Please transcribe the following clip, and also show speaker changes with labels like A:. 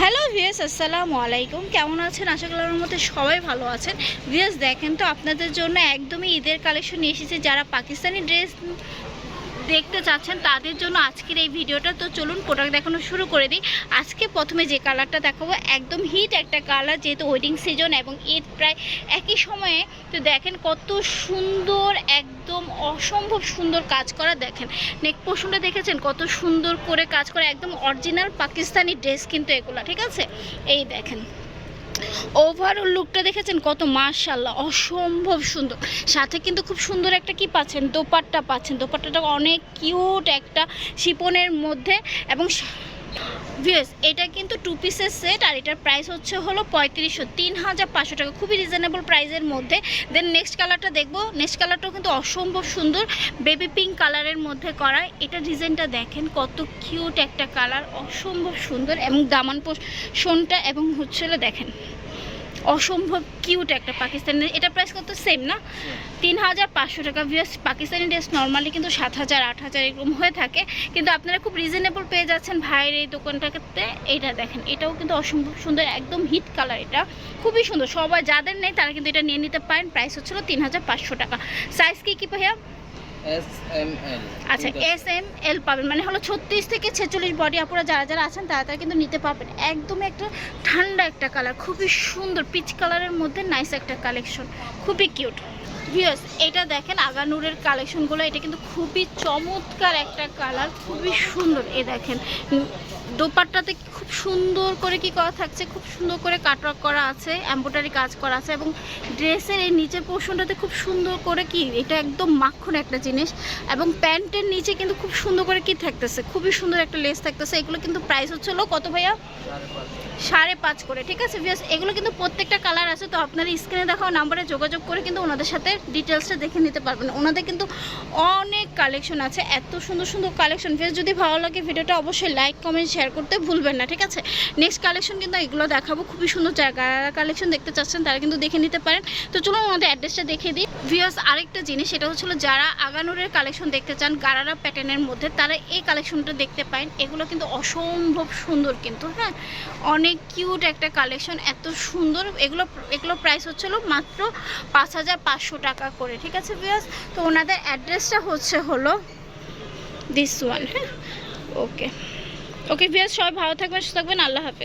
A: Hello VS আসসালামু আলাইকুম। কেমন আছেন? আশা করার মধ্যে সবাই ভালো আছেন। ভিএস দেখেন তো আপনাদের জন্য একদমই ঈদের কালেকশন নিয়ে এসেছে। যারা পাকিস্তানি ড্রেস দেখতে চাচ্ছেন তাদের জন্য আজকের এই ভিডিওটা। তো চলুন প্রোডাক্ট দেখানো শুরু করে দিই। আজকে প্রথমে যে কালারটা দেখাবো, একদম হিট একটা কালার, যেহেতু ওয়েডিং সিজন এবং ঈদ প্রায় একই সময়ে। তো দেখেন কত সুন্দর, একদম অসম্ভব সুন্দর কাজ করা। দেখেন নেক পোর্শনটা দেখেছেন? কত সুন্দর করে কাজ করা। একদম অরিজিনাল পাকিস্তানি ড্রেস কিন্তু এগুলো, ঠিক আছে? এই দেখেন। ওভারঅল লুকটা দেখেছেন কত মার্শাল্লাহ অসম্ভব সুন্দর। সাথে কিন্তু খুব সুন্দর একটা কি পাচ্ছেন? দোপাট্টা পাচ্ছেন। দোপাট্টাটা অনেক কিউট একটা শিপনের মধ্যে এবং ভিউস এটা কিন্তু টু পিসের সেট আর এটার প্রাইস হচ্ছে হলো পঁয়ত্রিশশো, তিন হাজার পাঁচশো টাকা। খুবই রিজনেবল প্রাইসের মধ্যে। দেন নেক্সট কালারটা দেখব। নেক্সট কালারটাও কিন্তু অসম্ভব সুন্দর। বেবি পিঙ্ক কালারের মধ্যে করা। এটা ডিজাইনটা দেখেন, কত কিউট একটা কালার অসম্ভব সুন্দর এবং দামান পোষণটা এবং হচ্ছে দেখেন। অসম্ভব কিউট একটা পাকিস্তানি, এটা প্রাইস কত? সেম না? তিন হাজার পাঁচশো টাকা ভিউস পাকিস্তানি ড্রেস নর্মালি কিন্তু সাত হাজার আট হাজার এরকম হয়ে থাকে। কিন্তু আপনারা খুব রিজনেবল পেয়ে যাচ্ছেন ভাইয়ের এই দোকানটাতে। এটা দেখেন, এটাও কিন্তু অসম্ভব সুন্দর, একদম হিট কালার এটা। খুবই সুন্দর, সবাই যাদের নেই তারা কিন্তু এটা নিয়ে নিতে পারেন। প্রাইস হচ্ছিল তিন হাজার পাঁচশো টাকা। সাইজ কি কি ভাইয়া? আচ্ছা এস এম এল পাবেন মানে হলো ছত্রিশ থেকে ছেচল্লিশ বডি আপুরা যারা যারা আছেন তারা তারা কিন্তু নিতে পারবেন। একদম একটা ঠান্ডা একটা কালার খুবই সুন্দর পিচ কালারের মধ্যে নাইস একটা কালেকশন খুবই কিউট ভিউস এটা দেখেন আগানুরের কালেকশনগুলো। এটা কিন্তু খুবই চমৎকার একটা কালার, খুবই সুন্দর। এ দেখেন, দোপাট্টাতে খুব সুন্দর করে কি করা থাকছে? খুব সুন্দর করে কাটওয়ার্ক করা আছে এম্ব্রয়ডারি কাজ করা আছে এবং ড্রেসের এই নিচের পোর্শনটাতে খুব সুন্দর করে কি, এটা একদম মাখন একটা জিনিস এবং প্যান্টের নিচে কিন্তু খুব সুন্দর করে কি থাকতেছে? খুবই সুন্দর একটা লেস থাকতেছে। এগুলো কিন্তু প্রাইস হচ্ছে হলো কত ভাইয়া? সাড়ে পাঁচ করে, ঠিক আছে? এগুলো কিন্তু প্রত্যেকটা কালার আছে, তো আপনারা স্ক্রিনে দেখাও নাম্বারে যোগাযোগ করে কিন্তু ওনাদের সাথে ডিটেলসটা দেখে নিতে পারবেন। ওনাদের কিন্তু অনেক কালেকশন আছে, এত সুন্দর সুন্দর কালেকশন ভিয়াস যদি ভালো লাগে ভিডিওটা অবশ্যই লাইক কমেন্ট শেয়ার করতে ভুলবেন না, ঠিক আছে? নেক্সট কালেকশন কিন্তু এগুলো দেখাবো। খুবই সুন্দর জায়গা কালেকশন দেখতে চাচ্ছেন, তারা কিন্তু দেখে নিতে পারেন। তো চলুন ওনাদের অ্যাড্রেসটা দেখে দিই। ভিয়াস আরেকটা জিনিস, সেটা হচ্ছিল যারা আগানোরের কালেকশন দেখতে চান, গারারা প্যাটার্নের মধ্যে, তারা এই কালেকশনটা দেখতে পারেন। এগুলো কিন্তু অসম্ভব সুন্দর কিন্তু হ্যাঁ? অনেক কিউট একটা কালেকশন এত সুন্দর। এগুলো এগুলো প্রাইস হচ্ছিল মাত্র পাঁচ হাজার পাঁচশো টাকা করে, ঠিক আছে বিয়াস তো ওনাদের অ্যাড্রেসটা হচ্ছে হলো দিস ওয়ান হ্যাঁ? ওকে ওকে বিয়াস সবাই ভালো থাকবেন, সুস্থ থাকবেন, আল্লাহ হাফেজ।